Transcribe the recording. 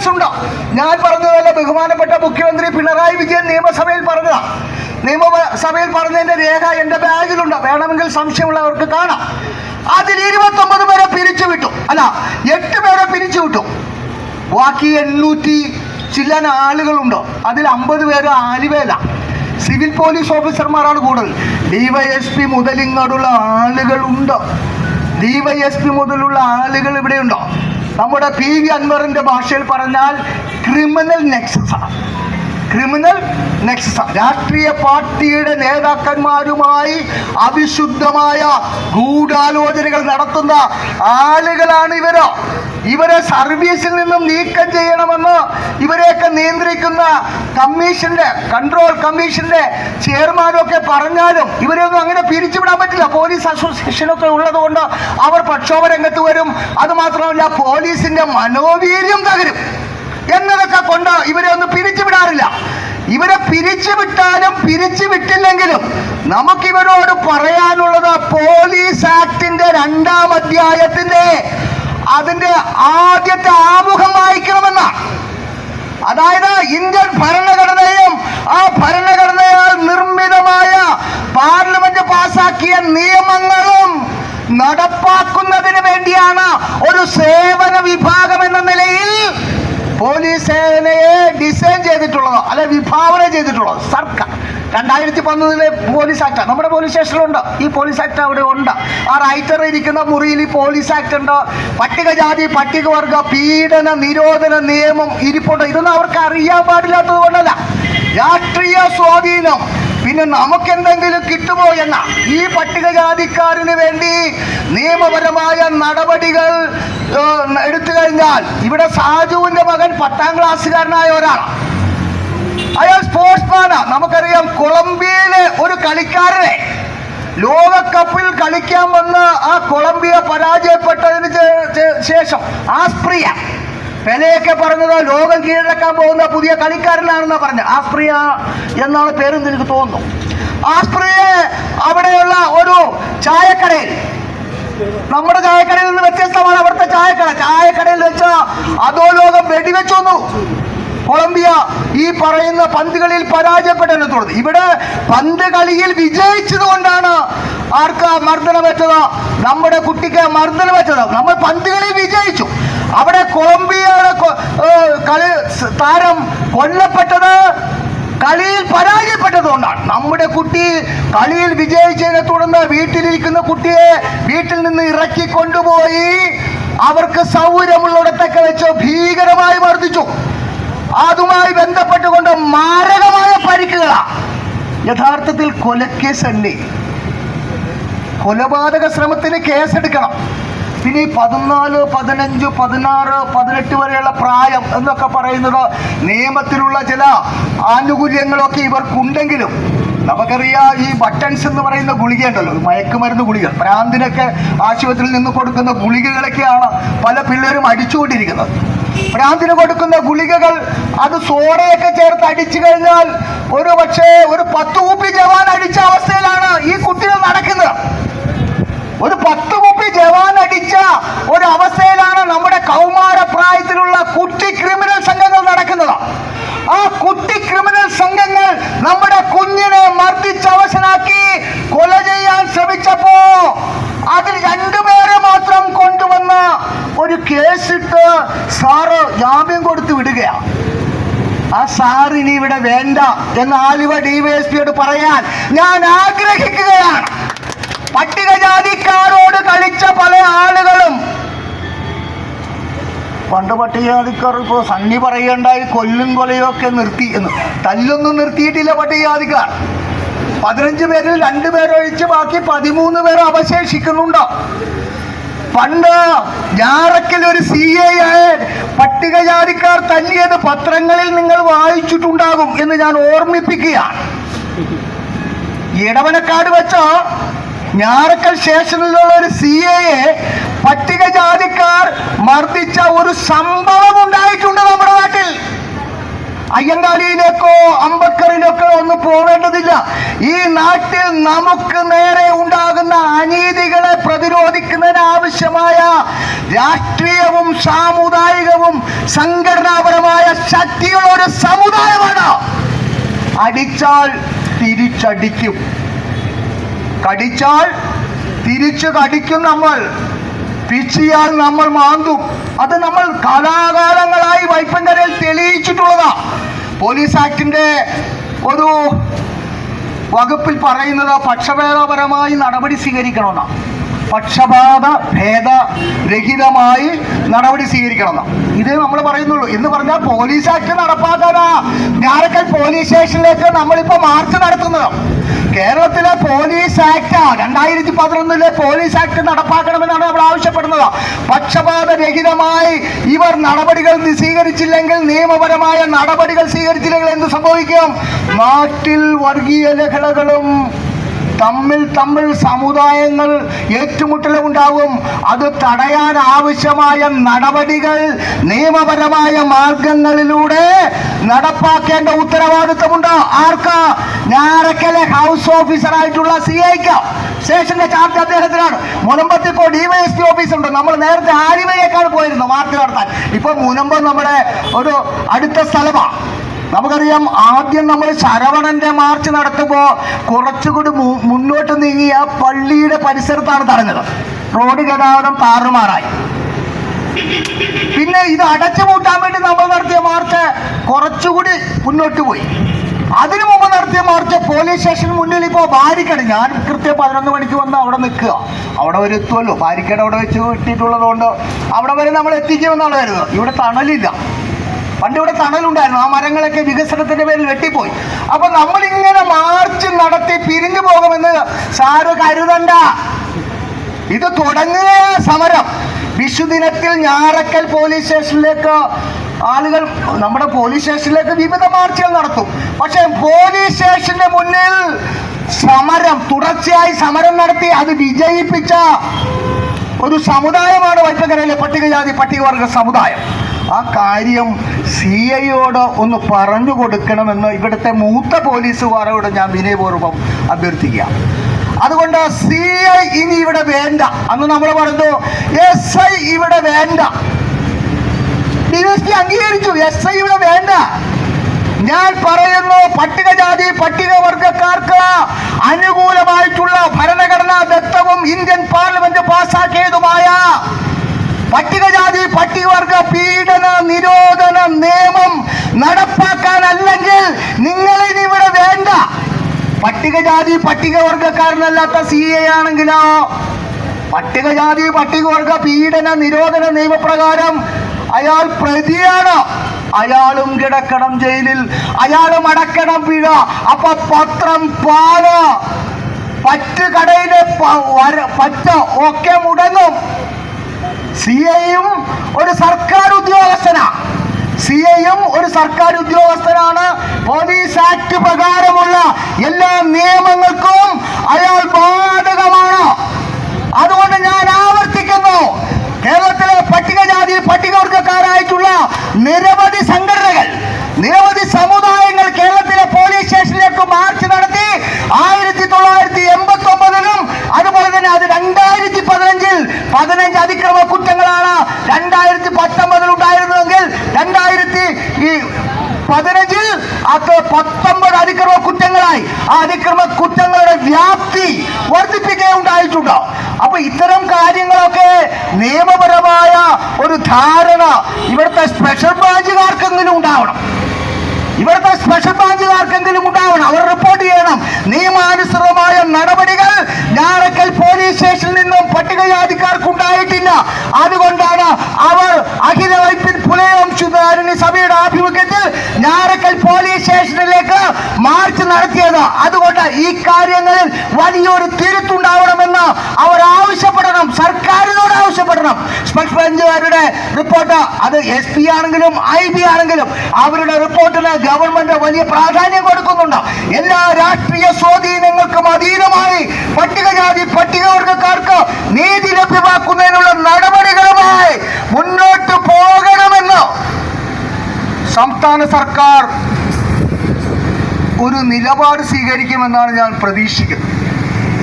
Evidence ഉണ്ടോ ഞാൻ പറഞ്ഞതല്ല ബഹുമാനപ്പെട്ട മുഖ്യമന്ത്രി പിണറായി വിജയൻ നിയമസഭയിൽ പറഞ്ഞതാ. നിയമസഭയിൽ പറഞ്ഞതിന്റെ രേഖ എന്റെ ബാഗിലുണ്ട്. വേണമെങ്കിൽ സംശയമുള്ളവർക്ക് കാണാം. അതിൽ ഇരുപത്തി ഒമ്പത് പേരെ പിരിച്ചു വിട്ടു. അല്ല എട്ട് പേരെ പിരിച്ചു വിട്ടു. ബാക്കി എണ്ണൂറ്റി ചില്ലാൻ ആളുകളുണ്ടോ. അതിൽ അമ്പത് പേര് ആലുവേല. സിവിൽ പോലീസ് ഓഫീസർമാരാണ് കൂടുതൽ. ഡിവൈഎസ്പി മുതൽ ഇങ്ങോട്ടുള്ള ആളുകളുണ്ടോ. ഡിവൈഎസ്പി മുതലുള്ള ആളുകൾ ഇവിടെയുണ്ടോ. നമ്മുടെ പി വി അൻവറിന്റെ ഭാഷയിൽ പറഞ്ഞാൽ ക്രിമിനൽ നെക്സസ് ക്രിമിനൽ നെക്സസ് രാഷ്ട്രീയ പാർട്ടിയുടെ നേതാക്കന്മാരുമായി അവിശുദ്ധമായ ഗൂഢാലോചനകൾ നടത്തുന്ന ആളുകളാണ് ഇവരോ. ഇവരെ സർവീസിൽ നിന്നും നീക്കം ചെയ്യണമെന്ന് ഇവരെയൊക്കെ നിയന്ത്രിക്കുന്ന കമ്മീഷന്റെ കൺട്രോൾ കമ്മീഷന്റെ ചെയർമാനൊക്കെ പറഞ്ഞാലും ഇവരെയൊന്നും അങ്ങനെ പിരിച്ചുവിടാൻ പറ്റില്ല. പോലീസ് അസോസിയേഷനൊക്കെ ഉള്ളതുകൊണ്ട് അവർ പ്രക്ഷോഭ രംഗത്ത് വരും. അതുമാത്രമല്ല പോലീസിന്റെ മനോവീര്യം തകരും. എന്നതൊക്കെ കൊണ്ട് ഇവരെ ഒന്നും പിരിച്ചുവിടാറില്ല. ഇവരെ പിരിച്ചു വിട്ടാലും പിരിച്ചു വിട്ടില്ലെങ്കിലും നമുക്കിവരോട് പറയാനുള്ളത് പോലീസ് ആക്ടിന്റെ രണ്ടാം അധ്യായത്തിന്റെ അതിന്റെ ആദ്യത്തെ ആമുഖം വായിക്കണമെന്ന. അതായത് ഇന്ത്യൻ ഭരണഘടനയും ആ ഭരണഘടനയാൽ നിർമ്മിതമായ പാർലമെന്റ് പാസാക്കിയ നിയമങ്ങളും നടപ്പാക്കുന്നതിന് വേണ്ടിയാണ് ഒരു സേവന വിഭാഗം എന്ന നിലയിൽ പോലീസ് സേനയെ ഡിസൈൻ ചെയ്തിട്ടുള്ളത് അല്ലെ വിഭാവന ചെയ്തിട്ടുള്ളത് സർക്കാർ. രണ്ടായിരത്തി പതിനൊന്നിലെ പോലീസ് ആക്ട്. നമ്മുടെ പോലീസ് സ്റ്റേഷനിലുണ്ട്. ഈ പോലീസ് ആക്ട് അവിടെ ഉണ്ട്. ആ റൈറ്റർ ഇരിക്കുന്ന മുറിയിൽ ഈ പോലീസ് ആക്ട് ഉണ്ട്. പട്ടികജാതി പട്ടികവർഗ പീഡന നിരോധന നിയമം ഇരിപ്പുണ്ട്. ഇതൊന്നും അവർക്ക് അറിയാൻ പാടില്ലാത്തത് കൊണ്ടല്ല. രാഷ്ട്രീയ സ്വാധീനം. പിന്നെ നമുക്കെന്തെങ്കിലും കിട്ടുമോ എന്ന ഈ പട്ടികജാതിക്കാരന് വേണ്ടി നിയമപരമായ നടപടികൾ എടുത്തു കഴിഞ്ഞാൽ ഇവിടെ സാജുവിന്റെ മകൻ പത്താം ക്ലാസ്സുകാരനായ ഒരാളാണ്. അയാൾ സ്പോർട്സ്മാനാ നമുക്കറിയാം കൊളംബിയയിലെ ഒരു കളിക്കാരനെ. ലോകകപ്പിൽ കളിക്കാൻ വന്ന ആ കൊളംബിയ പരാജയപ്പെട്ടതിന് ശേഷം ആസ്പ്രിയ. പെലയൊക്കെ പറഞ്ഞത് ലോകം കീഴടക്കാൻ പോകുന്ന പുതിയ കളിക്കാരനാണെന്നാണ് പറഞ്ഞത്. ആസ്പ്രിയ എന്നാണ് പേരെന്ന് എനിക്ക് തോന്നുന്നു. ആസ്പ്രിയെ അവിടെയുള്ള ഒരു ചായക്കടയിൽ നമ്മുടെ ചായക്കടയിൽ നിന്ന് വ്യത്യസ്തമാണ് അവിടുത്തെ ചായക്കട. ചായക്കടയിൽ വെച്ച അതോ ലോകം വെടിവെച്ചു കൊളംബിയ ഈ പറയുന്ന പന്തുകളിൽ പരാജയപ്പെട്ടതിനെ തുടർന്ന്. ഇവിടെ പന്ത് കളിയിൽ വിജയിച്ചത് കൊണ്ടാണ് ആർക്കാ മർദ്ദനം വെച്ചത്? നമ്മുടെ കുട്ടിക്ക് മർദ്ദനമേറ്റത് നമ്മൾ പന്ത് വിജയിച്ചു. അവിടെ കൊളംബിയയുടെ കളി താരം കൊല്ലപ്പെട്ടത് കളിയിൽ പരാജയപ്പെട്ടത് കൊണ്ടാണ് നമ്മുടെ കുട്ടി കളിയിൽ വിജയിച്ചതിനെ തുടർന്ന് വീട്ടിലിരിക്കുന്ന കുട്ടിയെ വീട്ടിൽ നിന്ന് ഇറക്കി കൊണ്ടുപോയി അവർക്ക് സൗകര്യമുള്ളിടത്തൊക്കെ വെച്ച് ഭീകരമായി മർദ്ദിച്ചു. അതുമായി ബന്ധപ്പെട്ടുകൊണ്ട് മാരകമായ പരിക്കുകളാണ് യഥാർത്ഥത്തിൽ കൊലക്കേസ് അല്ലേ കൊലപാതക ശ്രമത്തിന് കേസെടുക്കണം. പിന്നെ ഈ പതിനാല് പതിനഞ്ച് പതിനാറ് പതിനെട്ട് വരെയുള്ള പ്രായം എന്നൊക്കെ പറയുന്നത് നിയമത്തിലുള്ള ചില ആനുകൂല്യങ്ങളൊക്കെ ഇവർക്കുണ്ടെങ്കിലും നമുക്കറിയാം ഈ ബട്ടൺസ് എന്ന് പറയുന്ന ഗുളിക ഉണ്ടല്ലോ മയക്കുമരുന്ന് ഗുളിക. ഭ്രാന്തിനൊക്കെ ആശുപത്രിയിൽ നിന്ന് കൊടുക്കുന്ന ഗുളികകളൊക്കെയാണ് പല പിള്ളേരും അടിച്ചുകൊണ്ടിരിക്കുന്നത്. ഭ്രാന്തിന് കൊടുക്കുന്ന ഗുളികകൾ അത് സോഡയൊക്കെ ചേർത്ത് അടിച്ചു കഴിഞ്ഞാൽ ഒരു പക്ഷേ ഒരു പത്ത് കുപ്പി ജവാൻ അടിച്ച അവസ്ഥയിലാണ് ഈ കുട്ടികൾ നടക്കുന്നത്. ഒരു പത്ത് കുപ്പി ജവാൻ അടിച്ച ഒരു അവസ്ഥയിലാണ് നമ്മുടെ കൗമാര പ്രായത്തിലുള്ള കുട്ടി ക്രിമിനൽ സംഘങ്ങൾ നടക്കുന്നത് ആ കുട്ടി ക്രിമിനൽ സംഘങ്ങൾ നമ്മുടെ കുഞ്ഞിനെ മർദ്ദിച്ച് അവശനാക്കി കൊല ചെയ്യാൻ ശ്രമിച്ചപ്പോ അതിൽ രണ്ടുപേരെ മാത്രം കൊണ്ടുവന്ന് ഒരു കേസിട്ട് സാറ് ജാമ്യം കൊടുത്ത് വിടുകയാണ് ഇനി ഇവിടെ വേണ്ട എന്ന് ആലുവ ഡിവൈഎസ്പിയോട് പറയാൻ ഞാൻ ആഗ്രഹിക്കുകയാണ്. പട്ടികജാതിക്കാരോട് കളിച്ച പല ആളുകളും പണ്ട് പട്ടികജാതിക്കാർ ഇപ്പോൾ സണ്ണി പറയണ്ടായി കൊല്ലും കൊലയൊക്കെ നിർത്തി എന്ന്. തല്ലൊന്നും നിർത്തിയിട്ടില്ല പട്ടികജാതിക്കാർ. പതിനഞ്ച് പേരിൽ രണ്ട് പേരൊഴിച്ച് ബാക്കി പതിമൂന്ന് പേർ അവശേഷിക്കുന്നുണ്ടോ? പണ്ട് ഞാറക്കൽ ഒരു സി എ ആയ പട്ടികജാതിക്കാർ തല്ലിയത് പത്രങ്ങളിൽ നിങ്ങൾ വായിച്ചിട്ടുണ്ടാകും എന്ന് ഞാൻ ഓർമ്മിപ്പിക്കുകയാണ് ഇടവനക്കാട് വെച്ചോ ഞാറക്കൽ സ്റ്റേഷനിലുള്ള ഒരു സി എയെ പട്ടികജാതിക്കാർ മർദ്ദിച്ച ഒരു സംഭവം ഉണ്ടായിട്ടുണ്ട് നമ്മുടെ നാട്ടിൽ. അയ്യങ്കാളിയിലേക്കോ അമ്പക്കറിലേക്കോ ഒന്നും പോവേണ്ടതില്ല ഈ നാട്ടിൽ നമുക്ക് നേരെ ഉണ്ടാകുന്ന അനീതികളെ പ്രതിരോധിക്കുന്നതിന് ആവശ്യമായ രാഷ്ട്രീയവും സാമുദായികവും സംഘടനാപരമായ ശക്തിയുള്ള ഒരു സമുദായമാണ്. അടിച്ചാൽ തിരിച്ചടിക്കും. കടിച്ചാൽ തിരിച്ചു കടിക്കും നമ്മൾ. പിച്ചിയാൽ നമ്മൾ മാന്തും. അത് നമ്മൾ കാലാകാലങ്ങളായി പോലീസ് ആക്ടിന്റെ ഒരു വകുപ്പിൽ പറയുന്നത് പക്ഷഭേദപരമായി നടപടി സ്വീകരിക്കണമെന്നാണ്. പക്ഷപാത ഭേദരഹിതമായി നടപടി സ്വീകരിക്കണം ഇത് നമ്മൾ പറയുന്നുള്ളൂ. എന്ന് പറഞ്ഞാൽ പോലീസ് ആക്ട് നടപ്പാക്കാനാ. ഞാറക്കൽ പോലീസ് സ്റ്റേഷനിലേക്ക് നമ്മളിപ്പോ മാർച്ച് നടത്തുന്നത്. കേരളത്തിലെ പോലീസ് ആക്ട് രണ്ടായിരത്തി പതിനൊന്നിലെ പോലീസ് ആക്ട് നടപ്പാക്കണമെന്നാണ് നമ്മൾ ആവശ്യപ്പെടുന്നത്. പക്ഷപാതരഹിതമായി ഇവർ നടപടികൾ സ്വീകരിച്ചില്ലെങ്കിൽ നിയമപരമായ നടപടികൾ സ്വീകരിച്ചില്ലെങ്കിൽ എന്ത് സംഭവിക്കും? നാട്ടിൽ വർഗീയ ലഹളകളും തമ്മിൽ തമ്മിൽ സമുദായങ്ങൾ ഏറ്റുമുട്ടൽ ഉണ്ടാവും അത് തടയാൻ ആവശ്യമായ നടപടികൾ നിയമപരമായ മാർഗങ്ങളിലൂടെ നടപ്പാക്കേണ്ട ഉത്തരവാദിത്വമുണ്ട് ആർക്കാ? ഞാറക്കലെ ഹൗസ് ഓഫീസർ ആയിട്ടുള്ള സി ഐക്ക സ്റ്റേഷന്റെ ചാർജ് അദ്ദേഹത്തിനാണ്. മുനമ്പത്തിപ്പോ ഡിവൈഎസ്പി ഓഫീസ് ഉണ്ട് നമ്മൾ നേരത്തെ ആലുവയേക്കാൾ പോയിരുന്നു മാർച്ച് നടത്താൻ. ഇപ്പൊ മുനമ്പം നമ്മുടെ ഒരു അടുത്ത സ്ഥലമാണ് നമുക്കറിയാം ആദ്യം നമ്മൾ ശരവണന്റെ മാർച്ച് നടത്തുമ്പോൾ കുറച്ചുകൂടി മുന്നോട്ട് നീങ്ങി ആ പള്ളിയുടെ പരിസരത്താണ് തടഞ്ഞത്. റോഡ് ഗതാഗതം താറുമാറായി. പിന്നെ ഇത് അടച്ചു പൂട്ടാൻ വേണ്ടി നമ്മൾ നടത്തിയ മാർച്ച് കുറച്ചുകൂടി മുന്നോട്ട് പോയി. അതിനു മുമ്പ് നടത്തിയ മാർച്ച് പോലീസ് സ്റ്റേഷന് മുന്നിൽ ഇപ്പോൾ ബാരിക്കേഡ്. ഞാൻ കൃത്യം പതിനൊന്ന് മണിക്ക് വന്ന് അവിടെ നിൽക്കുക. അവിടെ വരെ എത്തുമല്ലോ അവിടെ വെച്ച് കിട്ടിയിട്ടുള്ളതുകൊണ്ട് അവിടെ വരെ നമ്മൾ എത്തിക്കുമെന്നാണ് കരുതുന്നത് ഇവിടെ തണലില്ല. പണ്ട് ഇവിടെ തണലുണ്ടായിരുന്നു. ആ മരങ്ങളൊക്കെ വികസനത്തിന്റെ പേരിൽ വെട്ടിപ്പോയി. അപ്പൊ നമ്മൾ ഇങ്ങനെ മാർച്ച് നടത്തി പിരിഞ്ഞു പോകുമെന്ന് സാറ് കരുതണ്ട. ഇത് തുടങ്ങുക സമരം. വിഷുദിനത്തിൽ ഞാറക്കൽ പോലീസ് സ്റ്റേഷനിലേക്ക് ആളുകൾ നമ്മുടെ പോലീസ് സ്റ്റേഷനിലേക്ക് വിവിധ മാർച്ചുകൾ നടത്തും. പക്ഷെ പോലീസ് സ്റ്റേഷന്റെ മുന്നിൽ സമരം തുടർച്ചയായി സമരം നടത്തി അത് വിജയിപ്പിച്ച ഒരു സമുദായമാണ് വൈപ്പകരയിലെ പട്ടികജാതി പട്ടികവർഗ സമുദായം. ആ കാര്യം സി ഐയോട് ഒന്ന് പറഞ്ഞു കൊടുക്കണമെന്ന് ഇവിടുത്തെ മൂത്ത പോലീസുകാരോട് ഞാൻ വിനയപൂർവം അഭ്യർത്ഥിക്കാം അതുകൊണ്ട് സി ഐ ഇനി ഇവിടെ വേണ്ട. അന്ന് നമ്മൾ പറഞ്ഞു എസ് ഐ ഇവിടെ വേണ്ട. അംഗീകരിച്ചു എസ് ഐ ഇവിടെ വേണ്ട. ഞാൻ പറയുന്നു പട്ടികജാതി പട്ടികവർഗക്കാർക്ക് അനുകൂലമായിട്ടുള്ള ഭരണഘടനാ ദത്തവും ഇന്ത്യൻ പാർലമെന്റ് പാസാക്കിയതുമായ പട്ടികജാതി പട്ടികവർഗ പീഡന നിരോധന നിയമം നടപ്പാക്കാനല്ലെങ്കിൽ നിങ്ങളിനി ഇവിടെ വേണ്ട പട്ടികജാതി പട്ടികവർഗക്കാരനല്ലാത്ത സി എ ആണെങ്കിലോ? പട്ടികജാതി പട്ടികവർഗ പീഡന നിരോധന നിയമപ്രകാരം അയാൾ പ്രതിയാണ്. അയാളും കിടക്കണം ജയിലിൽ. അയാളും അടക്കണം പിഴ. അപ്പൊ പത്രം പാൽ. പറ്റ് കടയിലെ പറ്റ ഒക്കെ മുടങ്ങും. സി ഐയും ഒരു സർക്കാർ ഉദ്യോഗസ്ഥനാ. സി ഐയും ഒരു സർക്കാർ ഉദ്യോഗസ്ഥനാണ്. പോലീസ് ആക്ട് പ്രകാരമുള്ള എല്ലാ നിയമങ്ങൾക്കും അയാൾ ബാധകമാണ്. അതുകൊണ്ട് ഞാൻ ആവർത്തിക്കുന്നു. കേരളത്തിലെ പട്ടികജാതി പട്ടികവർഗക്കാരായിട്ടുള്ള നിരവധി സംഘടനകൾ നിരവധി സമുദായങ്ങൾ കേരളത്തിലെ പോലീസ് സ്റ്റേഷനിലേക്ക് മാർച്ച് നടത്തി ആയിരത്തി തൊള്ളായിരത്തി എൺപത്തി ഒമ്പതിലും അതുപോലെ തന്നെ അത് രണ്ടായിരത്തി പതിനഞ്ചിൽ പതിനഞ്ച് അതിക്രമ കുറ്റങ്ങളാണ് രണ്ടായിരത്തി പത്തൊമ്പതിൽ ഉണ്ടായിരുന്നതെങ്കിൽ രണ്ടായിരത്തി ഈ പതിനഞ്ചിൽ അത് പത്തൊമ്പത് അതിക്രമ കുറ്റങ്ങളായി. ആ അതിക്രമ കുറ്റങ്ങളുടെ വ്യാപ്തി വർദ്ധിപ്പിക്കുകയുണ്ടായിട്ടുണ്ട്. അപ്പൊ ഇത്തരം കാര്യങ്ങളൊക്കെ നിയമപരമായ ഒരു ധാരണ ഇവിടുത്തെ സ്പെഷ്യൽ ബ്രാഞ്ചുകാർക്കെങ്കിലും ഉണ്ടാവണം. ഇവിടുത്തെ സ്പെഷ്യൽ ബ്രാഞ്ചുകാർക്കെങ്കിലും ഉണ്ടാവണം. അവർ റിപ്പോർട്ട് ചെയ്യണം. നിയമാനുസൃതമായ നടപടികൾ ഞാറക്കൽ പോലീസ് സ്റ്റേഷനിൽ നിന്നും പട്ടികജാതിക്കാർക്ക് ഉണ്ടായിട്ടില്ല അതുകൊണ്ടാണ് അവർ അഖില വൈപ്പിൻ പുലയവംശുധാരണി സഭയുടെ ആഭിമുഖ്യത്തിൽ ഞാറക്കൽ പോലീസ് സ്റ്റേഷനിലേക്ക് മാർച്ച് നടത്തിയത്. അതുകൊണ്ട് ഈ കാര്യങ്ങളിൽ വലിയൊരു തിരുത്തുണ്ടാവണമെന്ന് അവർ ആവശ്യപ്പെടണം. സർക്കാരിനോട് ആവശ്യപ്പെടണം. സ്പെഷ്യൽ ബെഞ്ചുകാരുടെ റിപ്പോർട്ട് അത് എസ് പി ആണെങ്കിലും ഐ ബി ആണെങ്കിലും അവരുടെ റിപ്പോർട്ടിന് ഗവൺമെന്റ് വലിയ പ്രാധാന്യം കൊടുക്കുന്നുണ്ട് എല്ലാ രാഷ്ട്രീയ സ്വാധീനങ്ങൾക്കും അതീതമായി പട്ടികജാതി പട്ടികവർഗക്കാർക്ക് നീതി ലഭ്യമാക്കുന്നതിനുള്ള നടപടികളുമായി മുന്നോട്ട് പോകണമെന്ന് സംസ്ഥാന സർക്കാർ. ഒരു നിലപാട് സ്വീകരിക്കുമെന്നാണ് ഞാൻ പ്രതീക്ഷിക്കുന്നത്.